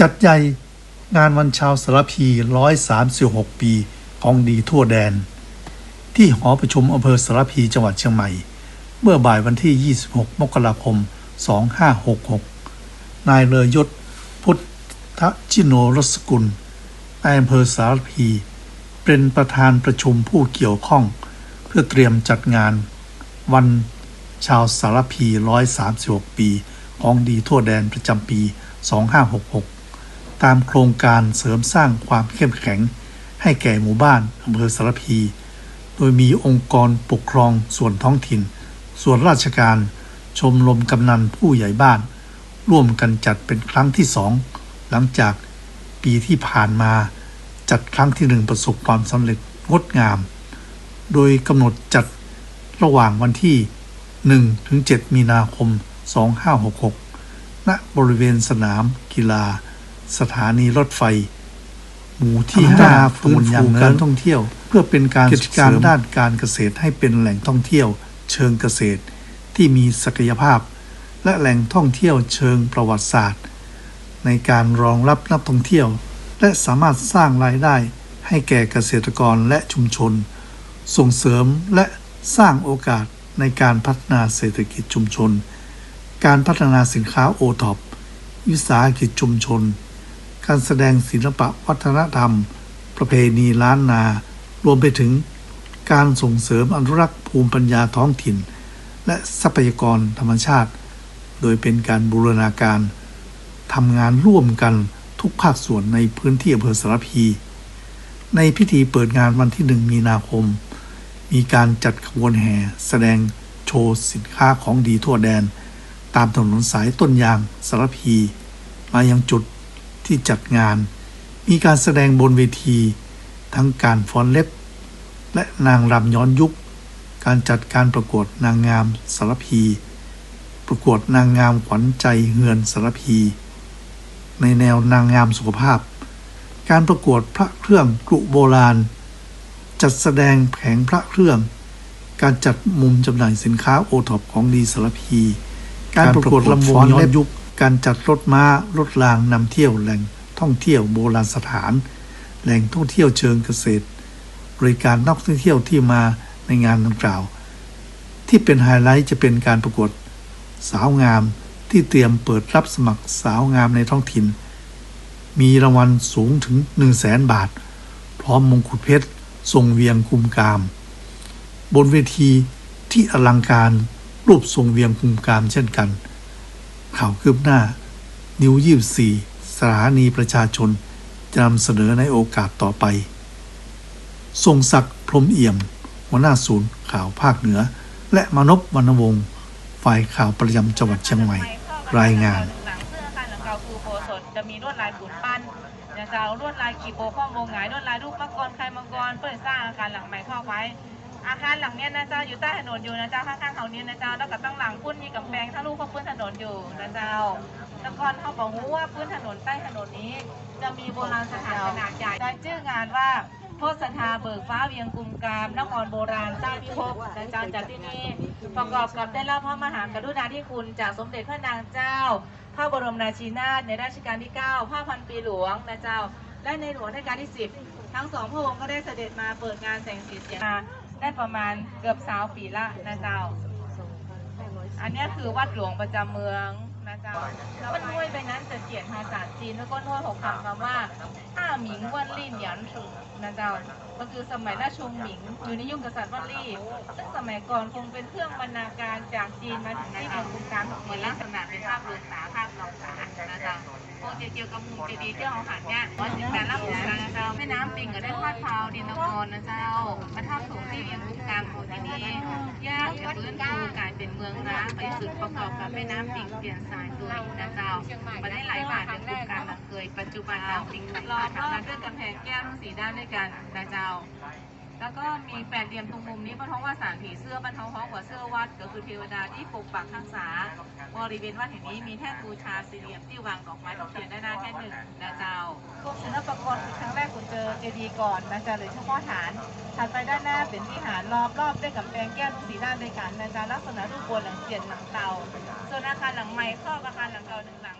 จัดใหญ่งานวันชาวสารพี 136 ปี ของดีทั่วแดน ที่หอประชุมอำเภอสารพีจังหวัดเชียงใหม่ เมื่อบ่ายวันที่ 26 มกราคม 2566 นายเลอยศพุทธชิโนรสกุลนายอำเภอสารพี เป็นประธานประชุมผู้เกี่ยวข้อง เพื่อเตรียมจัดงาน วันชาวสารพี 136 ปี ของดีทั่วแดนประจำปี 2566 ตามโครงการเสริมสร้างความเข้มแข็ง ให้แก่หมู่บ้านอำเภอสารพี โดยมีองค์กรปกครองส่วนท้องถิ่น ส่วนราชการ ชมรมกำนันผู้ใหญ่บ้าน ร่วมกันจัดเป็นครั้งที่สองหลังจากปีที่ผ่านมาจัดครั้งที่หนึ่งประสบความสำเร็จงดงาม โดยกำหนดจัดระหว่างวันที่1ถึง7มีนาคม 2566 ณ บริเวณสนามกีฬา สถานีรถไฟ หมู่ที่5ฟื้นฟูการท่องเที่ยว เพื่อเป็นการกิจการด้านการเกษตรให้เป็นแหล่งท่องเที่ยว เชิงเกษตรที่มีศักยภาพ และแหล่งท่องเที่ยวเชิงประวัติศาสตร์ ในการรองรับนักท่องเที่ยว และสามารถสร้างรายได้ให้แก่เกษตรกรและชุมชน ส่งเสริมและสร้างโอกาสในการพัฒนาเศรษฐกิจชุมชน การพัฒนาสินค้าโอท็อปวิสาหกิจชุมชน การแสดงศิลปะวัฒนธรรม ประเพณีล้านนา รวมไปถึงการส่งเสริมอนุรักษ์ภูมิปัญญาท้องถิ่น และทรัพยากรธรรมชาติ โดยเป็นการบูรณาการทำงานร่วมกันทุกภาคส่วนในพื้นที่อำเภอสารพี ในพิธีเปิดงานวันที่หนึ่งมีนาคม มีการจัดขบวนแห่แสดงโชว์สินค้าของดีทั่วแดน ตามถนนสายต้นยางสารพี มายังจุด ที่จัดงาน มีการแสดงบนเวที ทั้งการฟ้อนเล็บ และนางรำย้อนยุค การจัดการประกวดนางงามสารพี ประกวดนางงามขวัญใจเฮือนสารพี ในแนวนางงามสุขภาพ การประกวดพระเครื่องกรุโบราณ จัดแสดงแผงพระเครื่อง การจัดมุมจำหน่ายสินค้าโอท็อปของดีสารพี การประกวดลำวงย้อนยุค การจัดรถม้ารถรางนำเที่ยวแหล่งท่องเที่ยวโบราณสถาน แหล่งท่องเที่ยวเชิงเกษตร บริการนักท่องเที่ยวที่มาในงานดังกล่าว ที่เป็นไฮไลท์จะเป็นการประกวดสาวงามที่เตรียมเปิดรับสมัครสาวงามในท้องถิ่น มีรางวัลสูงถึง 1 0 0 0 0แสนบาท พร้อมมงกุฎเพชรทรงเวียงคุมกาม บนเวทีที่อลังการรูปทรงเวียงคุมกามเช่นกัน ข่าวคืบหน้า นิวยี่สี่สถานีประชาชนจะนำเสนอในโอกาสต่อไป ทรงศักดิ์พรมเอี่ยมหัวหน้าศูนย์ข่าวภาคเหนือ และมนพวรรณวงศ์ฝ่ายข่าวประจำจังหวัดเชียงใหม่ รายงานหลังเสื้อค่ะหลังเกาคือโพสดจะมีลวดลายปุ่นปั้นจะเอาลวดลายกีโปข้องวงหงายลวดลายรูปมังกรไข่มังกรเปิดสร้างอาคารหลังใหม่ข้าไว้ อาคารหลังเนี้ยนะเจ้าอยู่ใต้ถนนอยู่นะเจ้าข้างๆเขาเนี้ยนะเจ้าแล้วก็ตั้งหลังพุ่นมีกำแพงถ้าลูกเขาพื้นถนนอยู่นะเจ้าแต่ก่อนเขาบอกว่าพื้นถนนใต้ถนนนี้ จะมีโบราณสถานขนาดใหญ่ได้ชื่องานว่าโทษธาเบิกฟ้าเวียงกุมกามนครโบราณสร้างพิภพนะเจ้าจากที่นี่ประกอบกับได้รับพระมหากรุณาธิคุณจากสมเด็จพระนางเจ้า พระบรมราชินาถในรัชกาลที่9พระพันปีหลวงนะเจ้า และในหลวงรัชกาลที่ 10 ทั้งสองพระองค์ก็ได้เสด็จมาเปิดงานแสงสีเสียงมา ได้ประมาณเกือบสาวปีละนะเจ้า อันเนี้ยคือวัดหลวงประจำเมืองนะเจ้า แล้วมันห้วยไปนั้นจะเขียนภาษาจีนแล้วก็ห้วยหกคำคำว่าอ้าหมิงวันลี่เหนียนฉุงนะเจ้า ก็คือสมัยราชวงศ์หมิงอยู่ในยุคกษัตริย์วันลี่ ซึ่งสมัยก่อนคงเป็นเครื่องบรรณาการจากจีนมาถึงที่เมืองกรุงการเหมือนลักษณะเป็นภาพเรือนสาภาพรองสานะเจ้าพวกเกี่ยวกับมุมเจดีย์ที่เราหันเนี่ยว่าสิบแปดรับบูชานะเจ้าแม่น้ำปิงก็ได้พาดพราวดินนกรนะเจ้ามาทับถมที่ ฟื้นฟูกลายเป็นเมืองร้างไปสุดประกอบกับแม่น้ำปิงเปลี่ยนสายตัวอินะเจ้ามาได้หลายบาทเป็นกุมการมาเคย ปัจจุบันน้ำปิงไหลรอบทางด้วยกำแพงแก้วทั้งสีด้านด้วยกันนะเจ้า แล้วก็มีแปดเหลี่ยมตรงมุมนี้บรรท้องว่าสารผีเสื้อบรรท้องฮ้องหัวเสื้อวัดก็คือเทวดาที่ปกปักรักษาบริเวณวัดแห่งนี้มีแท่นบูชาสี่เหลี่ยมที่วางดอกไม้ทูบเทียนได้หน้าแท่นหนึ่งนะเจ้ากรมศิลปากรครั้งแรกคุณเจอเจดีย์ก่อนนะจ๊ะเลยเฉพาะฐานถัดไปด้านหน้าเป็นวิหารรอบรอบด้วยกับแปลงแก้วสีด้านด้วยกันนะจ๊ะลักษณะรูปบนหลังเจียนหลังเตาส่วนอาคารหลังใหม่ครอบอาคารหลังเก่าหนึ่งหลัง